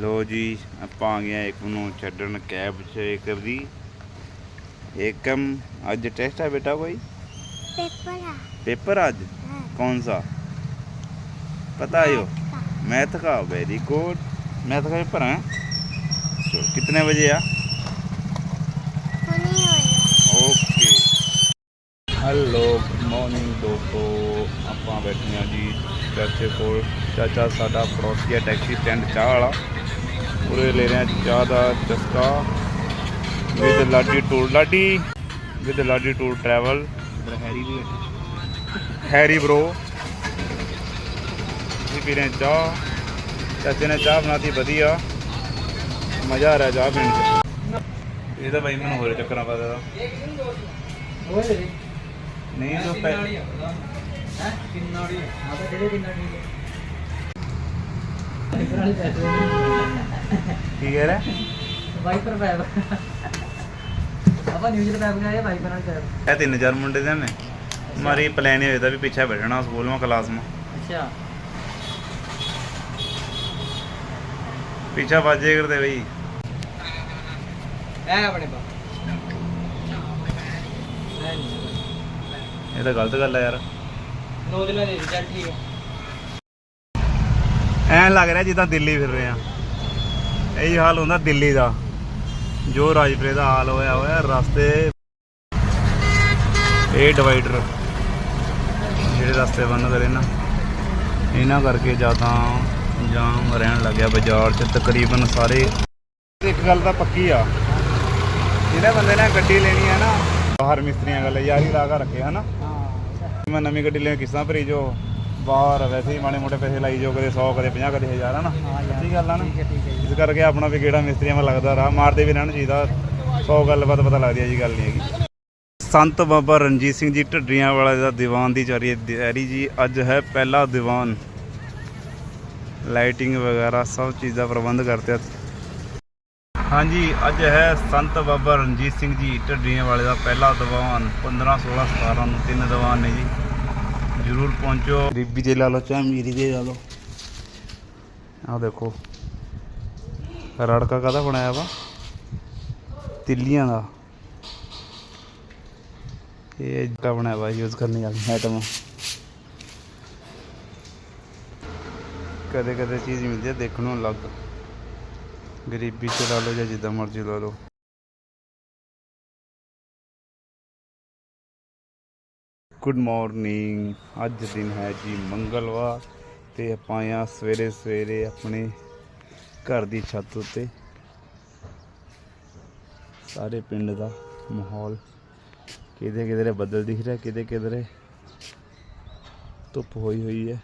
ਲੋ ਜੀ ਆਪਾਂ ਆ ਗਏ ਇੱਕ ਨੂੰ ਛੱਡਣ ਕੈਬ 'ਚ ਇੱਕ ਦੀ ਏਕਮ ਅੱਜ ਟੈਸਟ ਹੈ ਬੇਟਾ ਕੋਈ पेपर है पेपर आज हाँ, कौन सा पता है यो का। मैथ का वेरी गुड मैथ का पेपर है चलो कितने बजे आ होनी होएगा ਓਕੇ ਹੈਲੋ ਗੁੱਡ ਮਾਰਨਿੰਗ ਦੋਸਤੋ ਆਪਾਂ ਬੈਠੇ ਹਾਂ ਜੀ ਚਾਚੇ ਕੋਲ ਚਾਚਾ ਸਾਡਾ ਪੜੋਸੀ ਹੈ ਟੈਕਸੀ ਸਟੈਂਡ ਚਾਹ ਵਾਲਾ ਉਰੇ ਲੈ ਰਹੇ ਹਾਂ। ਚਾਹ ਦਾ ਚਸਕਾ with Ladi tour Ladi with Ladi tour travel ਇਧਰ ਹੈਰੀ ਵੀ ਹੈਰੀ ਬ్రో ਜੀ ਪੀ ਰਹੇ ਹਾਂ ਚਾਹ। ਚਾਚੇ ਨੇ ਚਾਹ ਬਣਾਤੀ ਵਧੀਆ। ਮਜ਼ਾ ਆ ਰਿਹਾ ਚਾਹ ਪੀਣ ਤਾਂ ਬਾਈ ਮੈਨੂੰ ਹੋਰ ਚੱਕਰਾਂ ਪਾ ਦੇਦਾ। ਨਹੀਂ ਤਾਂ ਪੈ ਕੀ ਕਹਿ ਰਿਹਾ? ਵਾਈਪਰ ਪੈਪ। ਆਪਾਂ ਨਿਊਜ਼ ਪੈਪ ਗਏ ਵਾਈਪਰ ਨਾਲ ਪੈਪ। ਇਹ ਤਿੰਨ ਚਾਰ ਮੁੰਡੇ ਦੇ ਨੇ। ਮਾਰੀ ਪਲਾਨ ਹੋਇਆ ਤਾਂ ਵੀ ਪਿੱਛੇ ਬੈਠਣਾ ਸਕੂਲ ਮਾ ਕਲਾਸ ਮਾ ਅੱਛਾ। ਪਿੱਛਾ ਵਾਜੇ ਕਰਦੇ ਬਈ। ਐ ਆਪਣੇ ਪਾ ਇਹ ਤਾਂ ਗਲਤ ਗੱਲ ਹੈ ਯਾਰ। ਨੋ ਦਿਨਾਂ ਦੇ ਚੱਲ ਠੀਕ ਹੈ ਐਂ ਲੱਗ ਰਿਹਾ ਜਿੱਦਾਂ ਦਿੱਲੀ ਫਿਰ ਰਹੇ ਆ। ਇਹੀ ਹਾਲ ਹੁੰਦਾ ਦਿੱਲੀ ਦਾ। ਜੋ ਰਾਜਪੁਰੇ ਦਾ ਹਾਲ ਹੋਇਆ ਹੋਇਆ ਰਸਤੇ ਇਹ ਡਿਵਾਈਡਰ ਜਿਹੜੇ ਰਸਤੇ ਬੰਦ ਕਰੇ ਨਾ ਇਹਨਾਂ ਕਰਕੇ ਜ਼ਿਆਦਾ ਜਾਮ ਰਹਿਣ ਲੱਗਿਆ ਬਾਜ਼ਾਰ 'ਚ। ਤਕਰੀਬਨ ਸਾਰੇ ਇੱਕ ਗੱਲ ਤਾਂ ਪੱਕੀ ਆ ਜਿਹੜੇ ਬੰਦੇ ਨੇ ਗੱਡੀ ਲੈਣੀ ਹੈ ਨਾ ਬਾਹਰ ਮਿਸਤਰੀਆਂ ਗੱਲ ਯਾਰੀ ਲਾ ਕੇ ਰੱਖੇ ਹਨਾ? ਹਾਂ। ਮੈਂ ਨਵੀਂ ਗੱਡੀ ਲੈ ਕਿਸ਼ਤਾਂ ਭਰੀ ਜੋ? ਬਾਹਰ ਵੈਸੇ ਹੀ ਮਾੜੇ ਮੋਟੇ ਪੈਸੇ ਲਾਈ ਜੋ ਕਦੇ 100 ਕਦੇ 50 ਕਦੇ 1000 ਹਨਾ? ਹਾਂ ਯਾਰ ਸੱਚੀ ਗੱਲ ਆ ਨਾ? ਇਸ ਕਰਕੇ ਆਪਣਾ ਵੀ ਗੇੜਾ ਮਿਸਤਰੀਆਂ ਮੈਂ ਲੱਗਦਾ ਰਹਾ ਮਾਰਦੇ ਵੀ ਰਹਿਣ ਚਾਹੀਦਾ 100 ਗੱਲਬਾਤ ਪਤਾ ਲੱਗਦੀ ਹੈ ਜੀ ਗੱਲ ਨਹੀਂ ਹੈਗੀ। ਸੰਤ ਬਾਬਾ ਰਣਜੀਤ ਸਿੰਘ ਜੀ ਢੱਡਰੀਆਂ ਵਾਲਾ ਦਾ ਦੀਵਾਨ ਦੀ ਚਾਰੀ ਦਿਹਾੜੀ ਜੀ ਅੱਜ ਹੈ ਪਹਿਲਾ ਦੀਵਾਨ। ਲਾਈਟਿੰਗ ਵਗੈਰਾ ਸਭ ਚੀਜ਼ ਦਾ ਪ੍ਰਬੰਧ ਕਰਤੇ ਆ। ਹਾਂਜੀ ਅੱਜ ਹੈ ਸੰਤ ਬਾਬਾ ਰਣਜੀਤ ਸਿੰਘ ਜੀ ਢੱਡਰੀਆਂ ਵਾਲੇ ਦਾ ਪਹਿਲਾ ਦੀਵਾਨ। 15 16 17 ਨੂੰ ਤਿੰਨ ਦੀਵਾਨ ਨੇ ਜੀ। ਜਰੂਰ ਪਹੁੰਚੋ। ਗਰੀਬੀ ਦੇ ਲਾ ਲਓ, ਚਾਹੇ ਅਮੀਰੀ ਦੇ ਲਾ ਲਓ। ਦੇਖੋ। ਰੜਕਾ ਕਾਹਦਾ ਬਣਾਇਆ ਵਾ? ਤਿੱਲੀਆਂ ਦਾ। ਇਹ ਜਿਹੜਾ ਬਣਾਇਆ ਵਾ ਯੂਜ਼ ਕਰਨੇ ਵਾਲੀ ਆਈਟਮ ਕਦੇ ਕਦੇ ਚੀਜ਼ ਮਿਲਦੀ ਹੈ ਦੇਖਣ ਨੂੰ ਅਲੱਗ। ਗਰੀਬੀ ਚ ਲਾ ਲਓ ਜਾਂ ਜਿੱਦਾਂ ਮਰਜ਼ੀ ਲਾ ਲਓ। ਗੁੱਡ ਮਾਰਨਿੰਗ ਅੱਜ ਦਿਨ ਹੈ ਜੀ ਮੰਗਲਵਾਰ ਤੇ ਆਪਾਂ ਆ ਸਵੇਰੇ ਸਵੇਰੇ ਆਪਣੇ ਘਰ ਦੀ ਛੱਤ ਉੱਤੇ ਸਾਰੇ ਪਿੰਡ ਦਾ ਮਾਹੌਲ ਕਿਤੇ ਕਿਤੇ ਬੱਦਲ ਦਿਖ ਰਿਹਾ ਕਿਤੇ ਕਿਤੇ ਧੁੱਪ ਹੋਈ ਹੋਈ ਹੈ।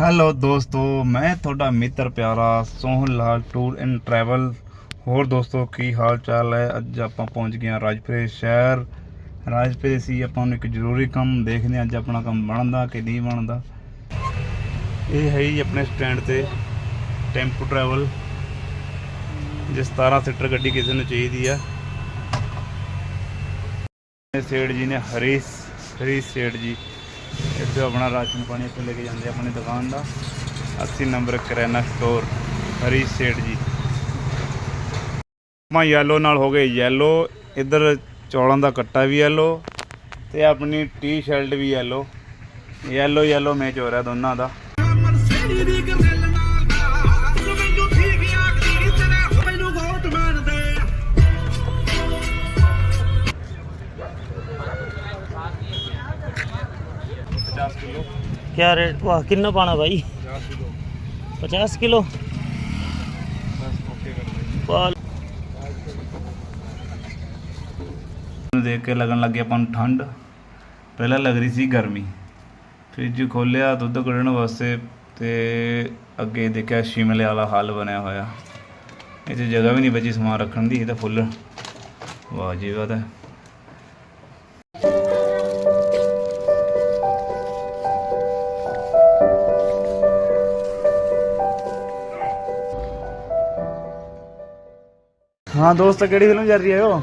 ਹੈਲੋ ਦੋਸਤੋ, ਮੈਂ ਤੁਹਾਡਾ ਮਿੱਤਰ ਪਿਆਰਾ Sohan Lal tour and travel ਹੋਰ ਦੋਸਤੋ, ਕੀ ਹਾਲ ਚਾਲ ਹੈ? ਅੱਜ ਆਪਾਂ ਪਹੁੰਚ ਗਏ ਹਾਂ ਰਾਜਪੁਰੇ ਸ਼ਹਿਰ। ਰਾਜ ਰਾਜਪੁਰੇ ਸੀ, ਆਪਾਂ ਨੂੰ ਇੱਕ ਜ਼ਰੂਰੀ ਕੰਮ ਦੇਖਦੇ ਹਾਂ, ਅੱਜ ਆਪਣਾ ਕੰਮ ਬਣਦਾ ਕਿ ਨਹੀਂ ਬਣਦਾ। ਇਹ ਹੈ ਹੀ ਆਪਣੇ ਸਟੈਂਡ ਤੇ ਟੈਂਪੂ ਟਰੈਵਲ, ਜੇ 17 ਸੀਟਰ ਗੱਡੀ ਕਿਸੇ ਨੂੰ ਚਾਹੀਦੀ ਆ। ਸੇਠ ਜੀ ਨੇ ਹਰੀਸ਼ ਹਰੀਸ਼ ਸੇਠ ਜੀ, ਇੱਥੇ ਆਪਣਾ ਰਾਸ਼ਨ ਪਾਣੀ ਇੱਥੇ ਲੈ ਕੇ ਜਾਂਦੇ ਆਪਣੀ ਦੁਕਾਨ ਦਾ। 80 ਨੰਬਰ ਕਰਿਆਨਾ ਸਟੋਰ, ਹਰੀਸ਼ ਸੇਠ ਜੀ। ਮਾ ਯੈਲੋ ਨਾਲ ਹੋ ਗਏ ਯੈਲੋ ਇੱਧਰ ਚੌਲਾਂ ਦਾ ਕੱਟਾ ਵੀ ਯੈਲੋ ਤੇ ਆਪਣੀ ਟੀ-ਸ਼ਰਟ ਵੀ ਯੈਲੋ ਯੈਲੋ ਯੈਲੋ ਮੈਚ ਹੋ ਰਿਹਾ ਦੋਨਾਂ ਦਾ पचास किलो क्या रेट वाह कितना पाना भाई पचास किलो ਨੂੰ ਦੇਖ ਕੇ ਲੱਗਣ ਲੱਗੀ ਆਪਾਂ ਨੂੰ ਠੰਡ। ਪਹਿਲਾਂ ਲੱਗ ਰਹੀ ਸੀ ਗਰਮੀ। ਫ੍ਰਿਜ ਖੋਲਿਆ, ਦੁੱਧ ਕੱਢਣ ਵਾਸਤੇ ਤੇ ਅੱਗੇ ਦੇਖਿਆ ਸ਼ਿਮਲੇ ਵਾਲਾ ਹਾਲ ਬਣਿਆ ਹੋਇਆ। ਇਹ ਜਗ੍ਹਾ ਵੀ ਨਹੀਂ ਬਚੀ ਸਮਾਨ ਰੱਖਣ ਦੀ, ਇਹ ਤਾਂ ਫੁੱਲ। ਵਾਹ ਜੀ ਵਾਹ ਤਾਂ। ਹਾਂ ਦੋਸਤ, ਕਿਹੜੀ ਫਿਲਮ ਚੱਲ ਰਹੀ ਹੈ ਉਹ?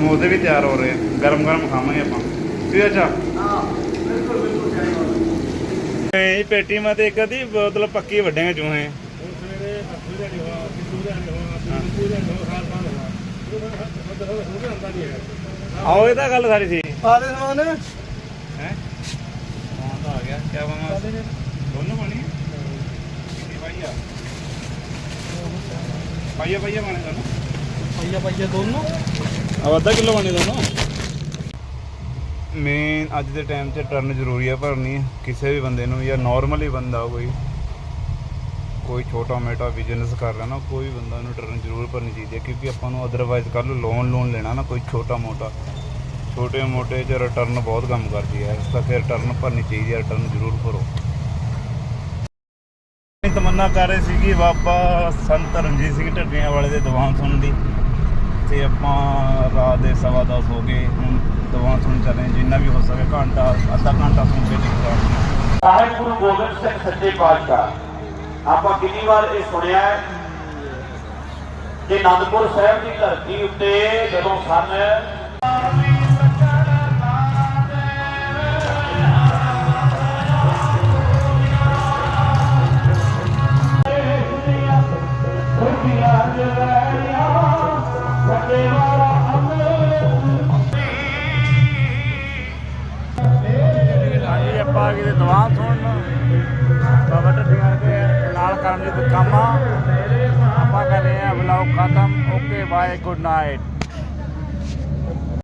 ਸਮੋਸੇ ਵੀ ਤਿਆਰ ਹੋ ਰਹੇ ਗਰਮ ਗਰਮ ਖਾਵਾਂਗੇ ਆਪਾਂ। ਠੀਕ ਹੈ ਚਾ ਇਹ ਪੇਟੀ ਮਾ ਇੱਕ ਅਦੀ ਬੋਤਲ ਪੱਕੀ ਵੱਡੇਗੇ ਚੂਹੇ ਆਓ ਇਹ ਤਾਂ ਗੱਲ ਸਾਰੀ ਸੀ। ਆਦੇ ਸਮਾਨ ਹੈ? ਆ ਗਿਆ ਕਿਆ ਬਾਮਾ ਦੋਨੋਂ ਪਾਣੀ ਭਾਈਆ ਭਾਈਆ ਭਾਈਆ ਮਾਣੇ ਦੋਨੋਂ? ਭਾਈਆ ਭਾਈਆ ਦੋਨੋਂ? ਆ ਅੱਧਾ ਕਿਲੋ ਬਣੇ ਦੋਨੋਂ ਮੇਨ ਅੱਜ ਦੇ ਟਾਈਮ 'ਚ ਟਰਨ ਜ਼ਰੂਰੀ ਹੈ ਭਰਨੀ। ਕਿਸੇ ਵੀ ਬੰਦੇ ਨੂੰ ਜਾਂ ਨਾਰਮਲੀ ਬੰਦਾ ਕੋਈ ਕੋਈ ਛੋਟਾ ਮੋਟਾ ਬਿਜ਼ਨਸ ਕਰ ਰਿਹਾ ਨਾ, ਕੋਈ ਵੀ ਬੰਦਾ ਨੂੰ ਟਰਨ ਜ਼ਰੂਰ ਭਰਨੀ ਚਾਹੀਦੀ ਹੈ ਕਿਉਂਕਿ ਆਪਾਂ ਨੂੰ ਅਦਰਵਾਈਜ਼ ਕੱਲ ਲੋਨ ਲੋਨ ਲੈਣਾ ਨਾ, ਕੋਈ ਛੋਟਾ ਮੋਟਾ। ਛੋਟੇ ਮੋਟੇ 'ਚ ਰਿਟਰਨ ਬਹੁਤ ਕੰਮ ਕਰਦੀ ਹੈ ਇਸ ਕਰਕੇ ਰਿਟਰਨ ਭਰਨੀ ਚਾਹੀਦੀ ਹੈ ਰਿਟਰਨ ਜ਼ਰੂਰ ਭਰੋ। ਤਮੰਨਾ ਕਰ ਰਹੀ ਸੀ ਕਿ ਬਾਬਾ ਸੰਤ ਰਣਜੀਤ ਸਿੰਘ ਢੱਡੀਆਂ ਵਾਲੇ ਦੇ ਦੀਵਾਨ ਸੁਣਨ ਦੀ। ਤੇ ਆਪਾਂ ਰਾਤ ਦੇ ਸਵਾ ਦਸ ਹੋ ਗਏ, ਹੁਣ ਦੀਵਾਨ ਸੁਣ ਚੱਲੇ ਜਿੰਨਾ ਵੀ ਹੋ ਸਕੇ ਘੰਟਾ, ਅੱਧਾ ਘੰਟਾ ਸੁਣ ਕੇ ਨਿਕਲਣਾ ਸਾਹਿਬ ਗੁਰੂ ਗੋਬਿੰਦ ਸਿੰਘ ਸੱਚੇ ਪਾਤਸ਼ਾਹ, ਆਪਾਂ ਕਿੰਨੀ ਵਾਰ ਇਹ ਸੁਣਿਆ ਹੈ ਕਿ ਅਨੰਦਪੁਰ ਸਾਹਿਬ ਦੀ ਧਰਤੀ ਉੱਤੇ ਜਦੋਂ ਸਨ ਹਾਂਜੀ ਆਪਾਂ ਆ ਸੁਣਨ ਬਾਬਾ ਢੱਡੀਆਂ ਦੇ ਨਾਲ ਕਰਨ ਦੀ ਕੰਮਾਂ ਆਪਾਂ ਕਰ ਰਹੇ ਹਾਂ ਵਲੌਗ ਖਤਮ। Okay bye good night